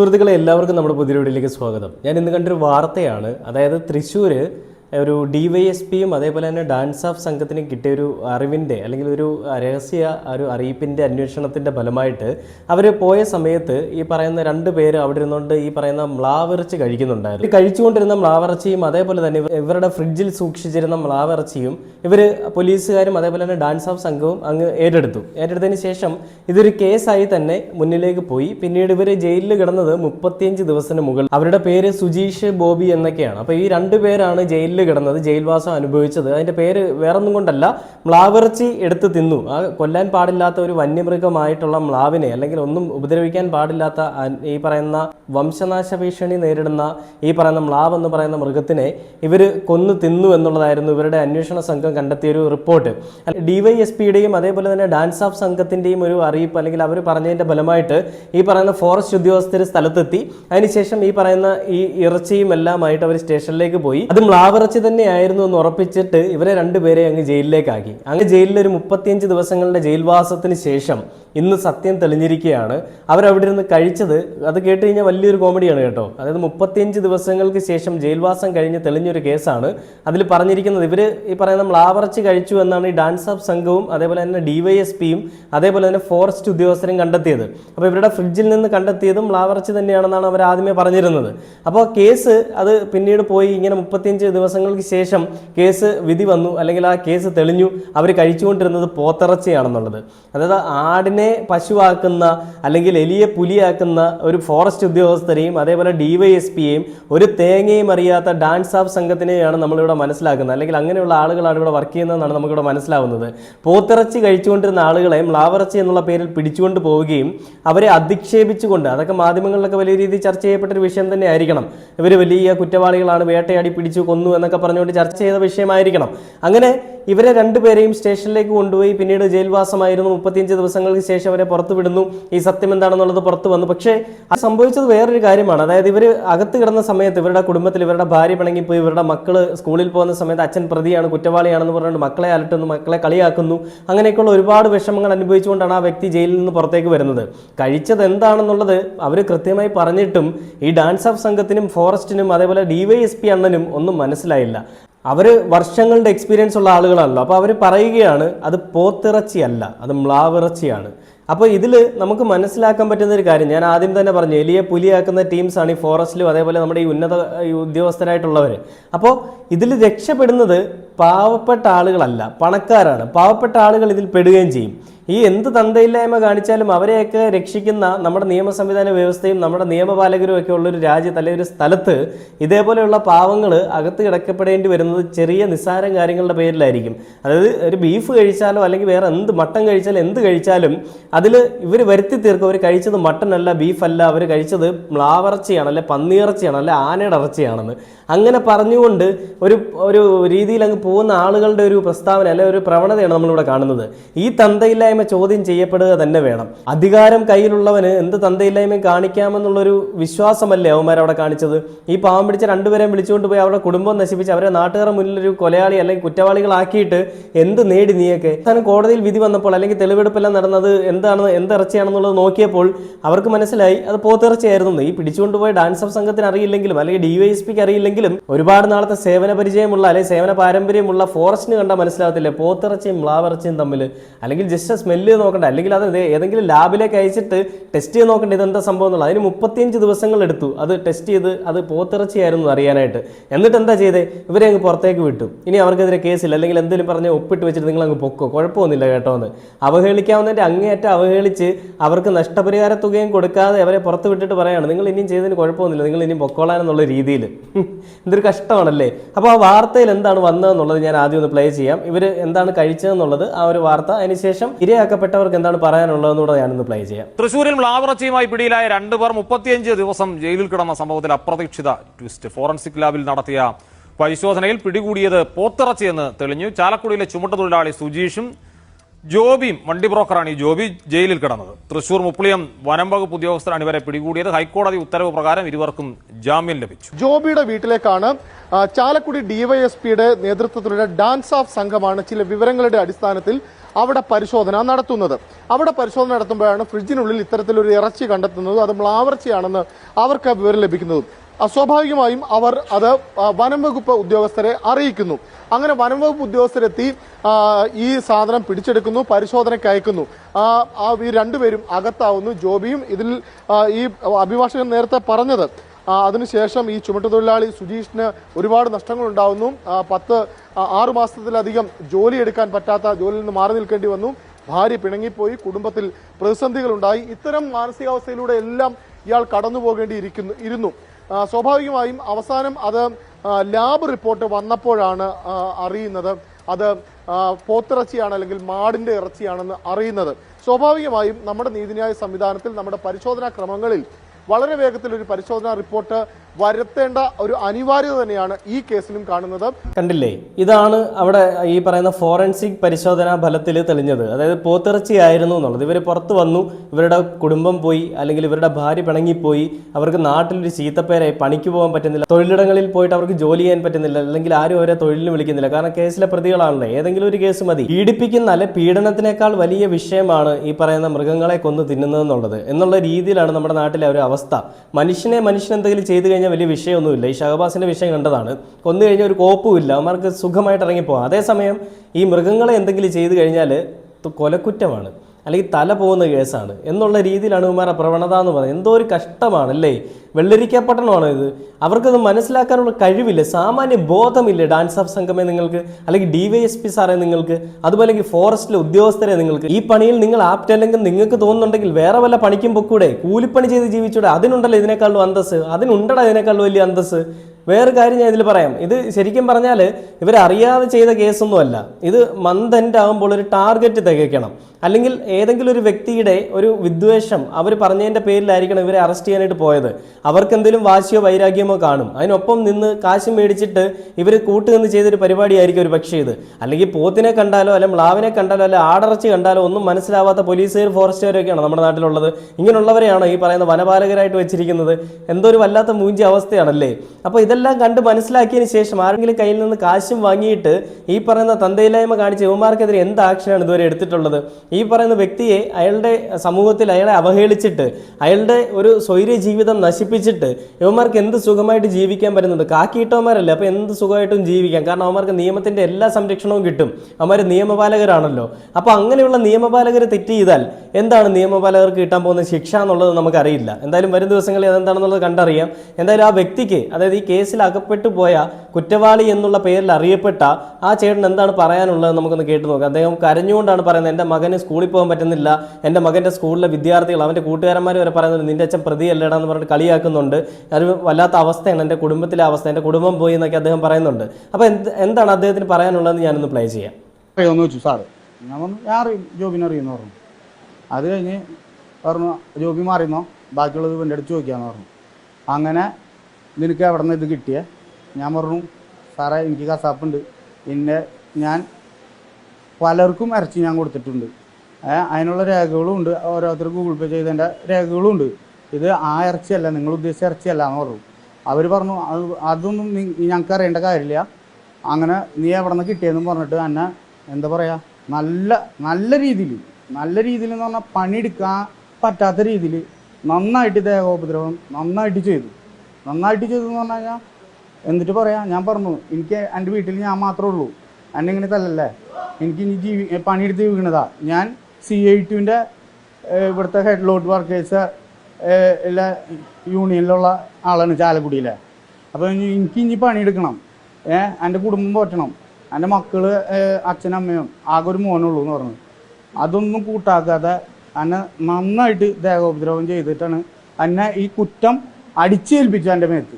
സുഹൃത്തുക്കളെ എല്ലാവർക്കും നമ്മുടെ പുതിയ വീഡിയോയിലേക്ക് സ്വാഗതം. ഞാൻ ഇന്ന് കണ്ടൊരു വാർത്തയാണ്. അതായത് തൃശ്ശൂർ ഒരു ഡി വൈ എസ് പിയും അതേപോലെ തന്നെ ഡാൻസ് ഓഫ് സംഘത്തിന് കിട്ടിയ ഒരു അറിവിന്റെ അല്ലെങ്കിൽ ഒരു രഹസ്യ ഒരു അറിയിപ്പിന്റെ അന്വേഷണത്തിന്റെ ഫലമായിട്ട് അവർ പോയ സമയത്ത് ഈ പറയുന്ന രണ്ട് പേര് അവിടെ ഇരുന്നുകൊണ്ട് ഈ പറയുന്ന മ്ലാവിറച്ചി കഴിക്കുന്നുണ്ടായിരുന്നു. കഴിച്ചുകൊണ്ടിരുന്ന മ്ലാവിറച്ചിയും അതേപോലെ തന്നെ ഇവ- ഇവരുടെ ഫ്രിഡ്ജിൽ സൂക്ഷിച്ചിരുന്ന മ്ലാവിറച്ചിയും ഇവർ പോലീസുകാരും അതേപോലെ തന്നെ ഡാൻസ് ഓഫ് സംഘവും അങ്ങ് ഏറ്റെടുത്തു. ഏറ്റെടുത്തതിന് ശേഷം ഇതൊരു കേസായി തന്നെ മുന്നിലേക്ക് പോയി. പിന്നീട് ഇവർ ജയിലിൽ കിടന്നത് മുപ്പത്തിയഞ്ച് ദിവസത്തിന് മുകളിൽ. അവരുടെ പേര് സുജീഷ് ബോബി എന്നൊക്കെയാണ്. അപ്പോൾ ഈ രണ്ട് പേരാണ് ജയിലിൽ കിടന്നത് ജയിൽവാസം അനുഭവിച്ചത്. അതിന്റെ പേര് വേറൊന്നും കൊണ്ടല്ല മ്ലാവിറച്ചി എടുത്ത് തിന്നു. ആ കൊല്ലാൻ പാടില്ലാത്ത ഒരു വന്യമൃഗമായിട്ടുള്ള മ്ലാവിനെ അല്ലെങ്കിൽ ഒന്നും ഉപദ്രവിക്കാൻ പാടില്ലാത്ത ഈ പറയുന്ന വംശനാശ ഭീഷണി നേരിടുന്ന ഈ പറയുന്ന മ്ലാവ് എന്ന് പറയുന്ന മൃഗത്തിനെ ഇവർ കൊന്നു തിന്നു എന്നുള്ളതായിരുന്നു ഇവരുടെ അന്വേഷണ സംഘം കണ്ടെത്തിയ ഒരു റിപ്പോർട്ട്. ഡിവൈഎസ്പിയുടെയും അതേപോലെ തന്നെ ഡാൻസ് ഓഫ് സംഘത്തിന്റെയും ഒരു അറിയിപ്പ് അല്ലെങ്കിൽ അവർ പറഞ്ഞതിന്റെ ഫലമായിട്ട് ഈ പറയുന്ന ഫോറസ്റ്റ് ഉദ്യോഗസ്ഥർ സ്ഥലത്തെത്തി. അതിനുശേഷം ഈ പറയുന്ന ഈ ഇറച്ചിയും എല്ലാമായിട്ട് അവർ സ്റ്റേഷനിലേക്ക് പോയി. അത് മ്ലാവിറച്ചി തന്നെയായിരുന്നു എന്ന് ഉറപ്പിച്ചിട്ട് ഇവരെ രണ്ടുപേരെ അങ്ങ് ജയിലിലേക്കാക്കി. അങ്ങ് ജയിലിൽ ഒരു മുപ്പത്തിയഞ്ച് ദിവസങ്ങളുടെ ജയിൽവാസത്തിന് ശേഷം ഇന്ന് സത്യം തെളിഞ്ഞിരിക്കുകയാണ്. അവരവിടെ ഇരുന്ന് കഴിച്ചത് അത് കേട്ട് കഴിഞ്ഞാൽ വലിയൊരു കോമഡിയാണ് കേട്ടോ. അതായത് മുപ്പത്തിയഞ്ച് ദിവസങ്ങൾക്ക് ശേഷം ജയിൽവാസം കഴിഞ്ഞ് തെളിഞ്ഞൊരു കേസാണ്. അതിൽ പറഞ്ഞിരിക്കുന്നത് ഇവർ ഈ പറയുന്ന മ്ലാവറച്ചി കഴിച്ചു എന്നാണ് ഈ ഡാൻസ് ഓഫ് സംഘവും അതേപോലെ തന്നെ ഡിവൈഎസ്പിയും അതേപോലെ തന്നെ ഫോറസ്റ്റ് ഉദ്യോഗസ്ഥരും കണ്ടെത്തിയത്. അപ്പോൾ ഇവരുടെ ഫ്രിഡ്ജിൽ നിന്ന് കണ്ടെത്തിയതും ലാവർച്ച് തന്നെയാണെന്നാണ് അവർ ആദ്യമേ പറഞ്ഞിരുന്നത്. അപ്പോൾ കേസ് അത് പിന്നീട് പോയി ഇങ്ങനെ മുപ്പത്തിയഞ്ച് ദിവസങ്ങൾക്ക് ശേഷം കേസ് വിധി വന്നു അല്ലെങ്കിൽ ആ കേസ് തെളിഞ്ഞു അവർ കഴിച്ചുകൊണ്ടിരുന്നത് പോത്തിറച്ചിയാണെന്നുള്ളത്. അതായത് ആടിനെ പശുവാക്കുന്ന അല്ലെങ്കിൽ എലിയെ പുലിയാക്കുന്ന ഒരു ഫോറസ്റ്റ് ഉദ്യോഗസ്ഥരെയും അതേപോലെ ഡിവൈഎസ്പിയെയും ഒരു തേങ്ങയും അറിയാത്ത ഡാൻസ് ഓഫ് സംഘത്തിനെയാണ് നമ്മളിവിടെ മനസ്സിലാക്കുന്നത്. അല്ലെങ്കിൽ അങ്ങനെയുള്ള ആളുകളാണ് ഇവിടെ വർക്ക് ചെയ്യുന്നതെന്നാണ് നമുക്കിവിടെ മനസ്സിലാവുന്നത്. പോത്തിറച്ചി കഴിച്ചുകൊണ്ടിരുന്ന ആളുകളെ മ്ലാവിറച്ചി എന്നുള്ള പേരിൽ പിടിച്ചുകൊണ്ട് പോവുകയും അവരെ അധിക്ഷേപിച്ചുകൊണ്ട് അതൊക്കെ മാധ്യമങ്ങളിലൊക്കെ വലിയ രീതിയിൽ ചർച്ച ചെയ്യപ്പെട്ട ഒരു വിഷയം തന്നെ ആയിരിക്കണം ഇവർ വലിയ കുറ്റവാളികളാണ് വേട്ടയാടി പിടിച്ചു കൊന്നു എന്നൊക്കെ പറഞ്ഞുകൊണ്ട് ചർച്ച ചെയ്ത വിഷയമായിരിക്കണം. അങ്ങനെ ഇവരെ രണ്ടുപേരെയും സ്റ്റേഷനിലേക്ക് കൊണ്ടുപോയി പിന്നീട് ജയിൽവാസമായിരുന്നു. മുപ്പത്തിയഞ്ച് ദിവസങ്ങൾക്ക് ശേഷം അവരെ പുറത്തു വിടുന്നു. ഈ സത്യം എന്താണെന്നുള്ളത് പുറത്തു വന്നു. പക്ഷേ അത് സംഭവിച്ചത് വേറൊരു കാര്യമാണ്. അതായത് ഇവർ അകത്ത് കിടന്ന സമയത്ത് ഇവരുടെ കുടുംബത്തിൽ ഇവരുടെ ഭാര്യ പിണങ്ങിപ്പോയി ഇവരുടെ മക്കൾ സ്കൂളിൽ പോകുന്ന സമയത്ത് അച്ഛൻ പ്രതിയാണ് കുറ്റവാളിയാണെന്ന് പറഞ്ഞുകൊണ്ട് മക്കളെ അലട്ടുന്നു മക്കളെ കളിയാക്കുന്നു. അങ്ങനെയൊക്കെയുള്ള ഒരുപാട് വിഷമങ്ങൾ അനുഭവിച്ചുകൊണ്ടാണ് ആ വ്യക്തി ജയിലിൽ നിന്ന് പുറത്തേക്ക് വരുന്നത്. കഴിച്ചത് എന്താണെന്നുള്ളത് അവർ കൃത്യമായി പറഞ്ഞിട്ടും ഈ ഡാൻസ് ഓഫ് സംഘത്തിനും ഫോറസ്റ്റിനും അതേപോലെ ഡിവൈഎസ്പി അണ്ണനും ഒന്നും മനസ്സിലായില്ല. അവർ വർഷങ്ങളുടെ എക്സ്പീരിയൻസ് ഉള്ള ആളുകളാണല്ലോ. അപ്പോൾ അവർ പറയുകയാണ് അത് പോത്തിറച്ചിയല്ല അത് മ്ലാവിറച്ചിയാണ്. അപ്പോൾ ഇതിൽ നമുക്ക് മനസ്സിലാക്കാൻ പറ്റുന്ന ഒരു കാര്യം ഞാൻ ആദ്യം തന്നെ പറഞ്ഞു എലിയെ പുലിയാക്കുന്ന ടീംസാണ് ഈ ഫോറസ്റ്റിലും അതേപോലെ നമ്മുടെ ഈ ഉന്നത ഉദ്യോഗസ്ഥരായിട്ടുള്ളവർ അപ്പോൾ ഇതിൽ രക്ഷപ്പെടുന്നത് പാവപ്പെട്ട ആളുകളല്ല പണക്കാരാണ്. പാവപ്പെട്ട ആളുകൾ ഇതിൽ പെടുകയും ചെയ്യും. ഈ എന്ത് തന്തയില്ലായ്മ കാണിച്ചാലും അവരെയൊക്കെ രക്ഷിക്കുന്ന നമ്മുടെ നിയമ സംവിധാന വ്യവസ്ഥയും നമ്മുടെ നിയമപാലകരും ഒക്കെ ഉള്ളൊരു രാജ്യത്ത് അല്ലെങ്കിൽ ഒരു സ്ഥലത്ത് ഇതേപോലെയുള്ള പാവങ്ങൾ അകത്ത് കിടക്കപ്പെടേണ്ടി വരുന്നത് ചെറിയ നിസ്സാരം കാര്യങ്ങളുടെ പേരിലായിരിക്കും. അതായത് ഒരു ബീഫ് കഴിച്ചാലോ അല്ലെങ്കിൽ വേറെ എന്ത് മട്ടൻ കഴിച്ചാലും എന്ത് കഴിച്ചാലും അതിൽ ഇവർ വരുത്തി തീർക്കും. അവർ കഴിച്ചത് അല്ല. ബീഫല്ല അവർ കഴിച്ചത് മ്ലാവിറച്ചിയാണ് അല്ലെ പന്നിയിറച്ചിയാണ് അല്ലെ ആനയുടെ ഇറച്ചിയാണെന്ന്. അങ്ങനെ പറഞ്ഞുകൊണ്ട് ഒരു ഒരു രീതിയിൽ അങ്ങ് പോകുന്ന ആളുകളുടെ ഒരു പ്രസ്താവന അല്ലെ ഒരു പ്രവണതയാണ് നമ്മളിവിടെ കാണുന്നത്. ഈ തന്തയില്ലായ്മ ചോദ്യം ചെയ്യപ്പെടുക തന്നെ വേണം. അധികാരം കയ്യിലുള്ളവന് എന്ത് തന്തയില്ലായ്മയും കാണിക്കാമെന്നുള്ളൊരു വിശ്വാസമല്ലേ അവന്മാർ അവിടെ കാണിച്ചത്? ഈ പാവം പിടിച്ച രണ്ടുപേരെയും വിളിച്ചുകൊണ്ട് പോയി അവരുടെ കുടുംബം നശിപ്പിച്ച് അവരെ നാട്ടുകാരുടെ മുന്നിൽ ഒരു കൊലയാളി അല്ലെങ്കിൽ കുറ്റവാളികളാക്കിയിട്ട് എന്ത് നേടി നീയൊക്കെ? അവസാനം കോടതിയിൽ വിധി വന്നപ്പോൾ അല്ലെങ്കിൽ തെളിവെടുപ്പെല്ലാം നടന്നത് എന്താണ് എന്ത് ഇറച്ചിയാണെന്നുള്ളത് നോക്കിയപ്പോൾ അവർക്ക് മനസ്സിലായി അത് പോത്തിറച്ചിയായിരുന്നു. ഈ പിടിച്ചുകൊണ്ടുപോയ ഡാൻസ് ഓഫ് സംഘത്തിന് അറിയില്ലെങ്കിലും അല്ലെങ്കിൽ ഡിവൈഎസ്പിക്ക് അറിയില്ലെങ്കിലും ഒരുപാട് നാളത്തെ സേവന പരിചയമുള്ള അല്ലെങ്കിൽ സേവന പാരമ്പര്യമുള്ള ഫോറസ്റ്റിന് കണ്ടാൽ മനസ്സിലാകത്തില്ലേ? പോത്തിറച്ചിയും മ്ലാവിറച്ചിയും തമ്മിൽ അല്ലെങ്കിൽ ജസ്റ്റ് സ്മെല്ല് നോക്കണ്ട. അല്ലെങ്കിൽ അത് ഏതെങ്കിലും ലാബിലേക്ക് അയച്ചിട്ട് ടെസ്റ്റ് ചെയ്ത് നോക്കണ്ട. ഇതെന്താ സംഭവം എന്നുള്ളത്. അതിന് മുപ്പത്തിയഞ്ച് ദിവസങ്ങൾ എടുത്തു. അത് ടെസ്റ്റ് ചെയ്ത് അത് പോത്തിറച്ചിയായിരുന്നു അറിയാനായിട്ട്. എന്നിട്ട് എന്താ ചെയ്തേ? ഇവരെ അങ്ങ് പുറത്തേക്ക് വിട്ടു. ഇനി അവർക്കെതിരെ കേസില്ല. അല്ലെങ്കിൽ എന്തെങ്കിലും പറഞ്ഞ് ഒപ്പിട്ട് വെച്ചിട്ട് നിങ്ങൾ അങ്ങ് പൊക്കോ? കുഴപ്പമൊന്നുമില്ല കേട്ടോ എന്ന് അവഹേളിക്കാവുന്നതിന്റെ അങ്ങേയറ്റം അവഹേളിച്ച് അവർക്ക് നഷ്ടപരിഹാര തുകയും കൊടുക്കാതെ അവരെ പുറത്ത് വിട്ടിട്ട് പറയാണ്. നിങ്ങൾ ഇനിയും ചെയ്തതിന് കുഴപ്പമൊന്നുമില്ല. നിങ്ങൾ ഇനിയും പൊക്കോളാൻ എന്നുള്ള രീതിയിൽ എന്തൊരു കഷ്ടമാണല്ലേ? അപ്പോൾ ആ വാർത്തയിൽ എന്താണ് വന്നതെന്നുള്ളത് ഞാൻ ആദ്യം ഒന്ന് പ്ലേ ചെയ്യാം. ഇവർ എന്താണ് കഴിച്ചതെന്നുള്ളത് ആ ഒരു വാർത്ത. അതിനുശേഷം ഇരയാക്കപ്പെട്ടവർക്ക് എന്താണ് പറയാനുള്ളതെന്നുകൂടെ ഞാനൊന്ന് പ്ലേ ചെയ്യാം. തൃശൂരിൽ മ്ലാവറച്ചിയുമായി പിടിയിലായ രണ്ടു പേർ മുപ്പത്തിയഞ്ച് ദിവസം ജയിലിൽ കിടന്ന സംഭവത്തിൽ അപ്രതീക്ഷിത ട്വിസ്റ്റ് ഫോറൻസിക് ലാബിൽ നടത്തിയ പരിശോധനയിൽ പിടികൂടിയത് പോത്തിറച്ചിയെന്ന് തെളിഞ്ഞു. ചാലക്കുടിയിലെ ചുമട്ടുതൊഴിലാളി സുജീഷും ജോബിയും വണ്ടി ബ്രോക്കറാണ് ഈ ജോബി ജയിലിൽ കിടന്നത്. തൃശൂർ മുപ്ലിയം വനം വകുപ്പ് ഉദ്യോഗസ്ഥരാണ് ഇവരെ പിടികൂടിയത്. ഹൈക്കോടതി ഉത്തരവ് പ്രകാരം ഇരുവർക്കും ജാമ്യം ലഭിച്ചു. ജോബിയുടെ വീട്ടിലേക്കാണ് ചാലക്കുടി ഡിവൈഎസ്പിയുടെ നേതൃത്വത്തിലുള്ള ഡാൻസ് ഓഫ് സംഘമാണ് ചില വിവരങ്ങളുടെ അടിസ്ഥാനത്തിൽ അവിടെ പരിശോധന നടത്തുന്നത്. അവിടെ പരിശോധന നടത്തുമ്പോഴാണ് ഫ്രിഡ്ജിനുള്ളിൽ ഇത്തരത്തിലൊരു ഇറച്ചി കണ്ടെത്തുന്നത്. അത് മ്ലാവർച്ചയാണെന്ന് അവർക്ക് വിവരം ലഭിക്കുന്നതും. സ്വാഭാവികമായും അവർ അത് വനം വകുപ്പ് ഉദ്യോഗസ്ഥരെ അറിയിക്കുന്നു. അങ്ങനെ വനം വകുപ്പ് ഉദ്യോഗസ്ഥരെത്തി ഈ സാധനം പിടിച്ചെടുക്കുന്നു പരിശോധനയ്ക്ക് അയക്കുന്നു. ഈ രണ്ടുപേരും അകത്താവുന്നു. ജോബിയും ഇതിൽ ഈ അഭിഭാഷകൻ നേരത്തെ പറഞ്ഞത്. അതിനുശേഷം ഈ ചുമട്ടുതൊഴിലാളി സുജീഷിന് ഒരുപാട് നഷ്ടങ്ങൾ ഉണ്ടാവുന്നു പത്ത് ആറു മാസത്തിലധികം ജോലി എടുക്കാൻ പറ്റാത്ത ജോലിയിൽ നിന്ന് മാറി നിൽക്കേണ്ടി വന്നു. ഭാര്യ പിണങ്ങിപ്പോയി കുടുംബത്തിൽ പ്രതിസന്ധികളുണ്ടായി. ഇത്തരം മാനസികാവസ്ഥയിലൂടെ എല്ലാം ഇയാൾ കടന്നു പോകേണ്ടിയിരിക്കുന്നു ഇരുന്നു. സ്വാഭാവികമായും അവസാനം അത് ലാബ് റിപ്പോർട്ട് വന്നപ്പോഴാണ് അറിയുന്നത്. അത് പോത്തിറച്ചിയാണ് അല്ലെങ്കിൽ മാടിന്റെ ഇറച്ചിയാണെന്ന് അറിയുന്നത്. സ്വാഭാവികമായും നമ്മുടെ നീതിന്യായ സംവിധാനത്തിൽ നമ്മുടെ പരിശോധനാ ക്രമങ്ങളിൽ വളരെ വേഗത്തിൽ ഒരു പരിശോധനാ റിപ്പോർട്ട് വരുത്തേണ്ട ഒരു അനിവാര്യത തന്നെയാണ് ഈ കേസിലും കാണുന്നത്. കണ്ടില്ലേ? ഇതാണ് അവിടെ ഈ പറയുന്ന ഫോറൻസിക് പരിശോധനാ ഫലത്തിൽ തെളിഞ്ഞത്. അതായത് പോത്തിറച്ചി ആയിരുന്നു എന്നുള്ളത്. ഇവർ പുറത്തു വന്നു ഇവരുടെ കുടുംബം പോയി അല്ലെങ്കിൽ ഇവരുടെ ഭാര്യ പിണങ്ങിപ്പോയി അവർക്ക് നാട്ടിലൊരു ചീത്തപ്പേരായി പണിക്ക് പോകാൻ പറ്റുന്നില്ല തൊഴിലിടങ്ങളിൽ പോയിട്ട് അവർക്ക് ജോലി ചെയ്യാൻ പറ്റുന്നില്ല അല്ലെങ്കിൽ ആരും അവരെ തൊഴിലിന് വിളിക്കുന്നില്ല. കാരണം കേസിലെ പ്രതികളാണല്ലോ. ഏതെങ്കിലും ഒരു കേസ് മതി. പീഡിപ്പിക്കുന്ന അല്ലെ പീഡനത്തിനേക്കാൾ വലിയ വിഷയമാണ് ഈ പറയുന്ന മൃഗങ്ങളെ കൊന്നു തിന്നുന്നതെന്നുള്ളത് എന്നുള്ള രീതിയിലാണ് നമ്മുടെ നാട്ടിലെ ഒരു അവസ്ഥ. മനുഷ്യനെ മനുഷ്യൻ എന്തെങ്കിലും ചെയ്തു കഴിഞ്ഞാൽ വലിയ വിഷയമൊന്നുമില്ല. ഈ ഷഹബാസിന്റെ വിഷയം കണ്ടതാണ്. കൊന്നു കഴിഞ്ഞാൽ ഒരു കോപ്പുമില്ല അവന്മാർക്ക് സുഖമായിട്ട് ഇറങ്ങിപ്പോകാം അതേസമയം ഈ മൃഗങ്ങളെ എന്തെങ്കിലും ചെയ്തു കഴിഞ്ഞാൽ കൊലക്കുറ്റമാണ്. അല്ലെങ്കിൽ തല പോകുന്ന കേസാണ്. എന്നുള്ള രീതിയിലാണ് ഇവന്മാരുടെ പ്രവണത എന്ന് പറയുന്നത്. എന്തോ ഒരു കഷ്ടമാണ് അല്ലേ വെള്ളരിക്കപ്പെട്ടണമാണോ ഇത്? അവർക്കത് മനസ്സിലാക്കാനുള്ള കഴിവില്ല. സാമാന്യ ബോധമില്ല ഡാൻസ് ഓഫ് സംഘമേ നിങ്ങൾക്ക്? അല്ലെങ്കിൽ ഡി വൈ എസ് പി സാറേ നിങ്ങൾക്ക്? അതുപോലെ ഫോറസ്റ്റിലെ ഉദ്യോഗസ്ഥരെ നിങ്ങൾക്ക്? ഈ പണിയിൽ നിങ്ങൾ ആപ്റ്റ് അല്ലെങ്കിൽ നിങ്ങൾക്ക് തോന്നുന്നുണ്ടെങ്കിൽ വേറെ വല്ല പണിക്കും പൊക്കൂടെ? കൂലിപ്പണി ചെയ്ത് ജീവിച്ചൂടെ? അതിനുണ്ടല്ലോ ഇതിനേക്കാളും അന്തസ് അതിനുണ്ടല്ലോ ഇതിനേക്കാളും വലിയ അന്തസ് വേറെ കാര്യം ഞാൻ ഇതിൽ പറയാം. ഇത് ശരിക്കും പറഞ്ഞാൽ ഇവരറിയാതെ ചെയ്ത കേസൊന്നുമല്ല. ഇത് മന്ത് എൻഡ് ആകുമ്പോൾ ഒരു ടാർഗറ്റ് തികയ്ക്കണം. അല്ലെങ്കിൽ ഏതെങ്കിലും ഒരു വ്യക്തിയുടെ ഒരു വിദ്വേഷം അവർ പറഞ്ഞതിന്റെ പേരിലായിരിക്കണം ഇവരെ അറസ്റ്റ് ചെയ്യാനായിട്ട് പോയത്. അവർക്ക് എന്തെങ്കിലും വാശിയോ വൈരാഗ്യമോ കാണും. അതിനൊപ്പം നിന്ന് കാശ് മേടിച്ചിട്ട് ഇവർ കൂട്ടുനിന്ന് ചെയ്തൊരു പരിപാടിയായിരിക്കും ഒരു പക്ഷേ ഇത്. അല്ലെങ്കിൽ പോത്തിനെ കണ്ടാലോ അല്ലെങ്കിൽ മ്ലാവിനെ കണ്ടാലോ അല്ലെ ആടറച്ചി കണ്ടാലോ ഒന്നും മനസ്സിലാവാത്ത പോലീസുകാർ ഫോറസ്റ്റുകാരൊക്കെയാണ് നമ്മുടെ നാട്ടിലുള്ളത്. ഇങ്ങനെയുള്ളവരെയാണ് ഈ പറയുന്ന വനപാലകരായിട്ട് വെച്ചിരിക്കുന്നത്? എന്തോ ഒരു വല്ലാത്ത മൂഞ്ചി അവസ്ഥയാണല്ലേ? അപ്പോൾ ഇതെല്ലാം കണ്ട് മനസ്സിലാക്കിയതിന് ശേഷം ആരെങ്കിലും കയ്യിൽ നിന്ന് കാശും വാങ്ങിയിട്ട് ഈ പറയുന്ന തന്തയില്ലായ്മ കാണിച്ച യുവമാർക്കെതിരെ എന്ത് ആക്ഷനാണ് ഇതുവരെ എടുത്തിട്ടുള്ളത്? ഈ പറയുന്ന വ്യക്തിയെ അയാളുടെ സമൂഹത്തിൽ അയാളെ അവഹേളിച്ചിട്ട് അയാളുടെ ഒരു സ്വൈര്യ ജീവിതം നശിപ്പിച്ചിട്ട് യുവമാർക്ക് എന്ത് സുഖമായിട്ട് ജീവിക്കാൻ പറ്റുന്നുണ്ട്? കാക്കിയിട്ടവന്മാരല്ലേ അപ്പോൾ എന്ത് സുഖമായിട്ടും ജീവിക്കാം? കാരണം അവന്മാർക്ക് നിയമത്തിന്റെ എല്ലാ സംരക്ഷണവും കിട്ടും. അവന്മാർ നിയമപാലകരാണല്ലോ. അപ്പോൾ അങ്ങനെയുള്ള നിയമപാലകർ തെറ്റ് ചെയ്താൽ എന്താണ് നിയമപാലകർക്ക് കിട്ടാൻ പോകുന്ന ശിക്ഷ എന്നുള്ളത് നമുക്കറിയില്ല. എന്തായാലും വരും ദിവസങ്ങളിൽ അതെന്താണെന്നുള്ളത് കണ്ടറിയാം. എന്തായാലും ആ വ്യക്തിക്ക് അതായത് ഈ കേസിൽ അകപ്പെട്ടു പോയ കുറ്റവാളി എന്നുള്ള പേരിൽ അറിയപ്പെട്ട ആ ചേട്ടൻ എന്താണ് പറയാനുള്ളത് നമുക്കൊന്ന് കേട്ടു നോക്കാം. അദ്ദേഹം കരഞ്ഞുകൊണ്ടാണ് പറയുന്നത് എന്റെ മകന് സ്കൂളിൽ പോകാൻ പറ്റുന്നില്ല. എന്റെ മകന്റെ സ്കൂളിലെ വിദ്യാർത്ഥികൾ അവന്റെ കൂട്ടുകാരന്മാർ വരെ പറയുന്നത് നിന്റെ അച്ഛൻ പ്രതിയല്ലേടാ എന്ന് പറഞ്ഞിട്ട് കളിയാക്കുന്നുണ്ട്. അത് വല്ലാത്ത അവസ്ഥയാണ്. എന്റെ കുടുംബത്തിലെ അവസ്ഥ എന്റെ കുടുംബം പോയി എന്നൊക്കെ അദ്ദേഹം പറയുന്നുണ്ട്. അപ്പോൾ എന്ത് എന്താണ് അദ്ദേഹത്തിന് പറയാനുള്ളതെന്ന് ഞാനൊന്ന് പ്ലേ ചെയ്യാം. പറഞ്ഞു അത് കഴിഞ്ഞ് പറഞ്ഞു ജോബി മാറിയെന്നോ ബാക്കിയുള്ളത് ഇവന്റെ അടുത്ത് ചോദിക്കാമെന്ന് പറഞ്ഞു. അങ്ങനെ നിനക്ക് എവിടെ നിന്ന് ഇത് കിട്ടിയേ? ഞാൻ പറഞ്ഞു സാറേ എനിക്ക് കസാപ്പുണ്ട്. പിന്നെ ഞാൻ പലർക്കും ഇറച്ചി ഞാൻ കൊടുത്തിട്ടുണ്ട്. അതിനുള്ള രേഖകളും ഉണ്ട്. ഓരോരുത്തർ ഗൂഗിൾ പേ ചെയ്തതിന്റെ രേഖകളും ഉണ്ട്. ഇത് ആ ഇറച്ചിയല്ല നിങ്ങൾ ഉദ്ദേശിച്ച ഇറച്ചിയല്ല എന്ന് പറഞ്ഞു. അവർ പറഞ്ഞു അത് അതൊന്നും ഞങ്ങൾക്ക് അറിയേണ്ട കാര്യമില്ല. അങ്ങനെ നീ എവിടെ നിന്ന് കിട്ടിയെന്നും പറഞ്ഞിട്ട് എന്നെ എന്താ പറയുക നല്ല നല്ല രീതിയിൽ നല്ല രീതിയിൽ എന്ന് പറഞ്ഞാൽ പണിയെടുക്കാൻ പറ്റാത്ത രീതിയിൽ നന്നായിട്ട് ദേഹോപദ്രവം നന്നായിട്ട് ചെയ്തു. നന്നായിട്ട് ചെയ്തു എന്ന് പറഞ്ഞു കഴിഞ്ഞാൽ എന്നിട്ട് പറയാം ഞാൻ പറഞ്ഞു എനിക്ക് എന്റെ വീട്ടിൽ ഞാൻ മാത്രമേ ഉള്ളൂ. എന്നെ ഇങ്ങനെ തല്ലല്ലേ? എനിക്ക് ഇനി ജീവി പണിയെടുത്ത് വീണതാ ഞാൻ സി ഐ ടുവിന്റെ ഇവിടുത്തെ ഹെഡ് ലോഡ് വർക്കേഴ്സ് എല്ലാ യൂണിയനിലുള്ള ആളാണ് ചാലക്കുടിയിലെ. അപ്പോൾ എനിക്ക് ഇനി പണിയെടുക്കണം. ഏഹ് എന്റെ കുടുംബം പോറ്റണം. എന്റെ മക്കൾ അച്ഛനും അച്ഛനമ്മയും ആകെ ഒരു മോനുള്ളൂ എന്ന് പറഞ്ഞു. അതൊന്നും കൂട്ടാക്കാതെ എന്നെ നന്നായിട്ട് ദേഹോപദ്രവം ചെയ്തിട്ടാണ് എന്നെ ഈ കുറ്റം അടിച്ചേൽപ്പിച്ചു എന്റെ മേത്ത്.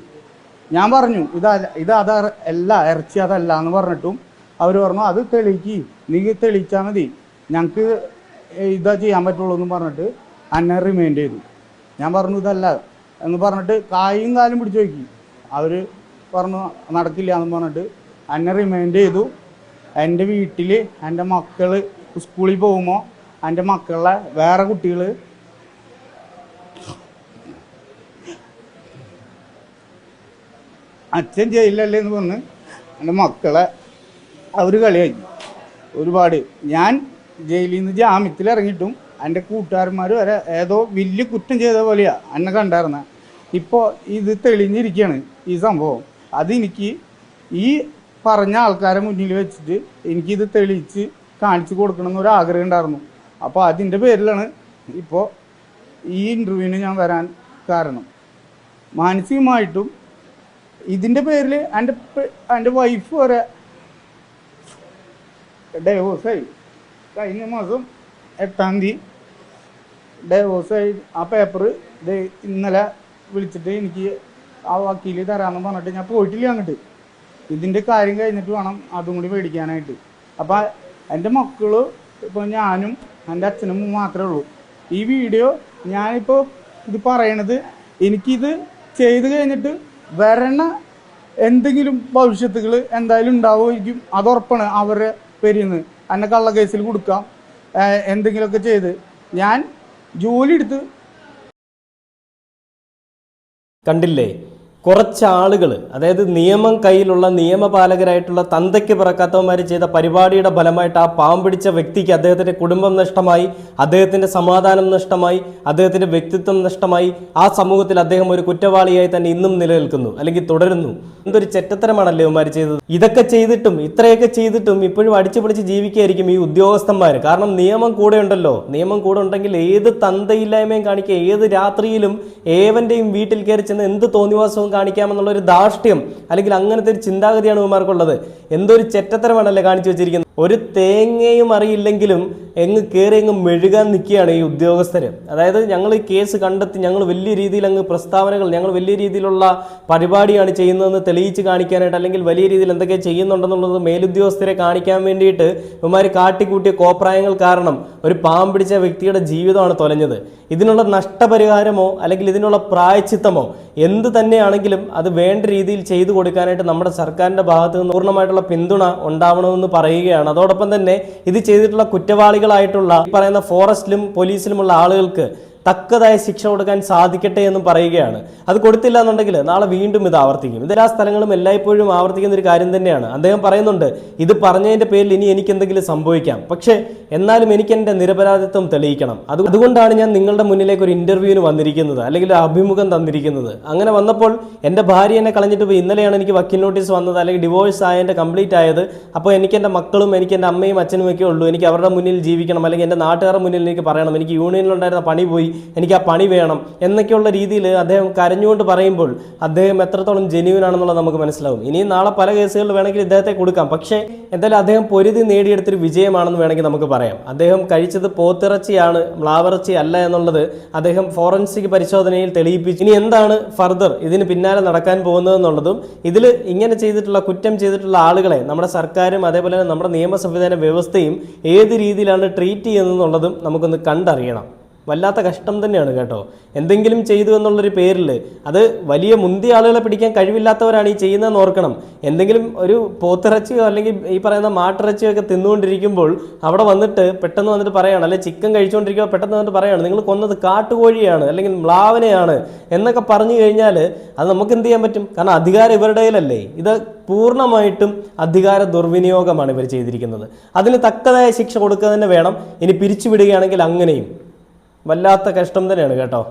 ഞാൻ പറഞ്ഞു ഇതല്ല ഇത് അത അല്ല ഇറച്ചി അതല്ല എന്ന് പറഞ്ഞിട്ടും അവർ പറഞ്ഞു അത് തെളിയിക്ക്. നീ തെളിയിച്ചാൽ മതി. ഞങ്ങൾക്ക് ഇതാ ചെയ്യാൻ പറ്റുള്ളൂ എന്ന് പറഞ്ഞിട്ട് എന്നെ റിമൈൻഡ് ചെയ്തു. ഞാൻ പറഞ്ഞു ഇതല്ല എന്ന് പറഞ്ഞിട്ട് കായും കാലും പിടിച്ചു നോക്കി. അവർ പറഞ്ഞു നടക്കില്ല എന്ന് പറഞ്ഞിട്ട് എന്നെ റിമൈൻഡ് ചെയ്തു. എന്റെ വീട്ടിൽ എന്റെ മക്കൾ സ്കൂളിൽ പോകുമ്പോൾ എന്റെ മക്കളെ വേറെ കുട്ടികൾ അച്ഛൻ ജയിലല്ലേ എന്ന് പറഞ്ഞ് എന്റെ മക്കളെ അവർ കളിയാക്കി. ഒരുപാട്. ഞാൻ ജയിലിൽ നിന്ന് ജാമ്യത്തിൽ ഇറങ്ങിയിട്ടും എന്റെ കൂട്ടുകാരന്മാർ വരെ ഏതോ വലിയ കുറ്റം ചെയ്ത പോലെയാണ് എന്നെ കണ്ടായിരുന്ന. ഇപ്പോൾ ഇത് തെളിഞ്ഞിരിക്കുകയാണ് ഈ സംഭവം. അതെനിക്ക് ഈ പറഞ്ഞ ആൾക്കാരെ മുന്നിൽ വെച്ചിട്ട് എനിക്കിത് തെളിയിച്ച് കാണിച്ചു കൊടുക്കണമെന്ന് ഒരു ആഗ്രഹം ഉണ്ടായിരുന്നു. അപ്പോൾ അതിന്റെ പേരിലാണ് ഇപ്പോൾ ഈ ഇന്റർവ്യൂവിന് ഞാൻ വരാൻ കാരണം. മാനസികമായിട്ടും ഇതിന്റെ പേരിൽ എന്റെ എന്റെ വൈഫ് വരെ ഡൈവോഴ്സായി കഴിഞ്ഞ മാസം എട്ടാം തീയതി ഡൈവോഴ്സായി ആ പേപ്പർ ഇന്നലെ വിളിച്ചിട്ട് എനിക്ക് ആ വക്കീൽ തരാമെന്ന് പറഞ്ഞിട്ട് ഞാൻ പോയിട്ടില്ല അങ്ങോട്ട്. ഇതിന്റെ കാര്യം കഴിഞ്ഞിട്ട് വേണം അതും കൂടി മേടിക്കാനായിട്ട്. അപ്പം എന്റെ മക്കൾ ഇപ്പോൾ ഞാനും എന്റെ അച്ഛനും മാത്രമേ ഉള്ളൂ. ഈ വീഡിയോ ഞാനിപ്പോൾ ഇത് പറയണത് എനിക്കിത് ചെയ്ത് കഴിഞ്ഞിട്ട് വരണ എന്തെങ്കിലും ഭവിഷ്യത്തുകൾ എന്തായാലും ഉണ്ടാവുമായിരിക്കും. അതുറപ്പാണ് അവരെ പേരിന്ന്. എന്നെ കള്ള കേസിൽ കൊടുക്കാം. എന്തെങ്കിലുമൊക്കെ ചെയ്ത്. ഞാൻ ജോലി എടുത്ത് കണ്ടില്ലേ? കുറച്ച് ആളുകൾ അതായത് നിയമം കയ്യിലുള്ള നിയമപാലകരായിട്ടുള്ള തന്തയ്ക്ക് പിറക്കാത്തവന്മാർ ചെയ്ത പരിപാടിയുടെ ഫലമായിട്ട് ആ പാമ്പിടിച്ച വ്യക്തിക്ക് അദ്ദേഹത്തിന്റെ കുടുംബം നഷ്ടമായി അദ്ദേഹത്തിന്റെ സമാധാനം നഷ്ടമായി അദ്ദേഹത്തിന്റെ വ്യക്തിത്വം നഷ്ടമായി. ആ സമൂഹത്തിൽ അദ്ദേഹം ഒരു കുറ്റവാളിയായി തന്നെ ഇന്നും നിലനിൽക്കുന്നു അല്ലെങ്കിൽ തുടരുന്നു. എന്തൊരു ചെറ്റത്തരമാണല്ലേ ഇവന്മാർ ചെയ്തത്? ഇതൊക്കെ ചെയ്തിട്ടും ഇത്രയൊക്കെ ചെയ്തിട്ടും ഇപ്പോഴും അടിച്ചു പിടിച്ച് ജീവിക്കുകയായിരിക്കും ഈ ഉദ്യോഗസ്ഥന്മാർ കാരണം നിയമം കൂടെ ഉണ്ടല്ലോ. നിയമം കൂടെ ഉണ്ടെങ്കിൽ ഏത് തന്തയില്ലായ്മയും കാണിക്കുക ഏത് രാത്രിയിലും ഏവന്റെയും വീട്ടിൽ കയറി ചെന്ന് എന്ത് തോന്നിവാസവും കാണിക്കാമെന്നുള്ള ഒരു ധാർഷ്ട്യം അല്ലെങ്കിൽ അങ്ങനത്തെ ഒരു ചിന്താഗതിയാണ് ഇവന്മാർക്കുള്ളത്. എന്തൊരു ചെറ്റത്തരമാണല്ലേ കാണിച്ചു വെച്ചിരിക്കുന്നത്? ഒരു തേങ്ങയും അറിയില്ലെങ്കിലും എങ്ങ് കയറി അങ്ങ് മെഴുകാൻ നിൽക്കുകയാണ് ഈ ഉദ്യോഗസ്ഥർ അതായത് ഞങ്ങൾ ഈ കേസ് കണ്ടെത്തി ഞങ്ങൾ വലിയ രീതിയിൽ അങ്ങ് പ്രസ്താവനകൾ ഞങ്ങൾ വലിയ രീതിയിലുള്ള പരിപാടിയാണ് ചെയ്യുന്നതെന്ന് തെളിയിച്ച് കാണിക്കാനായിട്ട് അല്ലെങ്കിൽ വലിയ രീതിയിൽ എന്തൊക്കെ ചെയ്യുന്നുണ്ടെന്നുള്ളത് മേലുദ്യോഗസ്ഥരെ കാണിക്കാൻ വേണ്ടിയിട്ട് ഇവന്മാർ കാട്ടിക്കൂട്ടിയ കോപ്രായങ്ങൾ കാരണം ഒരു പാമ്പിടിച്ച വ്യക്തിയുടെ ജീവിതമാണ് തൊലഞ്ഞത്. ഇതിനുള്ള നഷ്ടപരിഹാരമോ അല്ലെങ്കിൽ ഇതിനുള്ള പ്രായച്ചിത്തമോ എന്ത് തന്നെയാണെങ്കിലും അത് വേണ്ട രീതിയിൽ ചെയ്തു കൊടുക്കാനായിട്ട് നമ്മുടെ സർക്കാരിന്റെ ഭാഗത്ത് നിന്ന് പൂർണമായിട്ടുള്ള പിന്തുണ ഉണ്ടാവണമെന്ന് പറയുകയാണ് അതോടൊപ്പം തന്നെ ഇത് ചെയ്തിട്ടുള്ള കുറ്റവാളികളായിട്ടുള്ള ഈ പറയുന്ന ഫോറസ്റ്റിലും പോലീസിലുമുള്ള ആളുകൾക്ക് തക്കതായ ശിക്ഷ കൊടുക്കാൻ സാധിക്കട്ടെ എന്നും പറയുകയാണ്. അത് കൊടുത്തില്ല എന്നുണ്ടെങ്കിൽ നാളെ വീണ്ടും ഇത് ആവർത്തിക്കും. ഇതെല്ലാ സ്ഥലങ്ങളും എല്ലായ്പ്പോഴും ആവർത്തിക്കുന്ന ഒരു കാര്യം തന്നെയാണ്. അദ്ദേഹം പറയുന്നുണ്ട് ഇത് പറഞ്ഞതിന്റെ പേരിൽ ഇനി എനിക്ക് എന്തെങ്കിലും സംഭവിക്കാം. പക്ഷേ എന്നാലും എനിക്ക് എന്റെ നിരപരാധിത്വം തെളിയിക്കണം. അത് അതുകൊണ്ടാണ് ഞാൻ നിങ്ങളുടെ മുന്നിലേക്ക് ഒരു ഇന്റർവ്യൂവിന് വന്നിരിക്കുന്നത് അല്ലെങ്കിൽ ഒരു അഭിമുഖം തന്നിരിക്കുന്നത്. അങ്ങനെ വന്നപ്പോൾ എന്റെ ഭാര്യ എന്നെ കളഞ്ഞിട്ട് പോയി ഇന്നലെയാണ് എനിക്ക് വക്കീൽ നോട്ടീസ് വന്നത് അല്ലെങ്കിൽ ഡിവോഴ്സ് ആയതിന്റെ കംപ്ലീറ്റ് ആയത്. അപ്പോൾ എനിക്ക് എന്റെ മക്കളും എനിക്ക് എന്റെ അമ്മയും അച്ഛനും ഒക്കെ ഉള്ളൂ. എനിക്ക് അവരുടെ മുന്നിൽ ജീവിക്കണം അല്ലെങ്കിൽ എന്റെ നാട്ടുകാരുടെ മുന്നിൽ എനിക്ക് പറയണം. എനിക്ക് യൂണിയനിലുണ്ടായിരുന്ന പണി പോയി എനിക്ക് ആ പണി വേണം എന്നൊക്കെയുള്ള രീതിയിൽ അദ്ദേഹം കരഞ്ഞുകൊണ്ട് പറയുമ്പോൾ അദ്ദേഹം എത്രത്തോളം ജെന്യൂൻ ആണെന്നുള്ളത് നമുക്ക് മനസ്സിലാവും. ഇനിയും നാളെ പല കേസുകളിൽ വേണമെങ്കിൽ ഇദ്ദേഹത്തെ കൊടുക്കാം. പക്ഷേ എന്തായാലും അദ്ദേഹം പൊരുതി നേടിയെടുത്തൊരു വിജയമാണെന്ന് വേണമെങ്കിൽ നമുക്ക് പറയാം. അദ്ദേഹം കഴിച്ചത് പോത്തിറച്ചിയാണ് മ്ലാവിറച്ചി അല്ല എന്നുള്ളത് അദ്ദേഹം ഫോറൻസിക് പരിശോധനയിൽ തെളിയിപ്പിച്ചു. ഇനി എന്താണ് ഫർദർ ഇതിന് പിന്നാലെ നടക്കാൻ പോകുന്നതെന്നുള്ളതും ഇതിൽ ഇങ്ങനെ ചെയ്തിട്ടുള്ള കുറ്റം ചെയ്തിട്ടുള്ള ആളുകളെ നമ്മുടെ സർക്കാരും അതേപോലെ തന്നെ നമ്മുടെ നിയമ സംവിധാന വ്യവസ്ഥയും ഏത് രീതിയിലാണ് ട്രീറ്റ് ചെയ്യുന്നതെന്നുള്ളതും നമുക്കൊന്ന് കണ്ടറിയണം. വല്ലാത്ത കഷ്ടം തന്നെയാണ് കേട്ടോ. എന്തെങ്കിലും ചെയ്തു എന്നുള്ളൊരു പേരിൽ അത് വലിയ മുന്തിയ ആളുകളെ പിടിക്കാൻ കഴിവില്ലാത്തവരാണ് ഈ ചെയ്യുന്നതെന്ന് ഓർക്കണം. എന്തെങ്കിലും ഒരു പോത്തിറച്ചിയോ അല്ലെങ്കിൽ ഈ പറയുന്ന മാട്ടിറച്ചിയോ ഒക്കെ തിന്നുകൊണ്ടിരിക്കുമ്പോൾ അവിടെ വന്നിട്ട് പെട്ടെന്ന് വന്നിട്ട് പറയാണ് അല്ലെങ്കിൽ ചിക്കൻ കഴിച്ചുകൊണ്ടിരിക്കുമ്പോൾ പെട്ടെന്ന് വന്നിട്ട് പറയാണ് നിങ്ങൾ കൊന്നത് കാട്ടുകോഴിയാണ് അല്ലെങ്കിൽ മ്ലാവനെയാണ് എന്നൊക്കെ പറഞ്ഞു കഴിഞ്ഞാൽ അത് നമുക്ക് എന്ത് ചെയ്യാൻ പറ്റും? കാരണം അധികാരം ഇവരുടെ ഇത് പൂർണമായിട്ടും അധികാര ദുർവിനിയോഗമാണ് ഇവർ ചെയ്തിരിക്കുന്നത്. അതിന് തക്കതായ ശിക്ഷ കൊടുക്കുക തന്നെ വേണം. ഇനി പിരിച്ചുവിടുകയാണെങ്കിൽ അങ്ങനെയും. വല്ലാത്ത കഷ്ടം തന്നെയാണ് കേട്ടോ.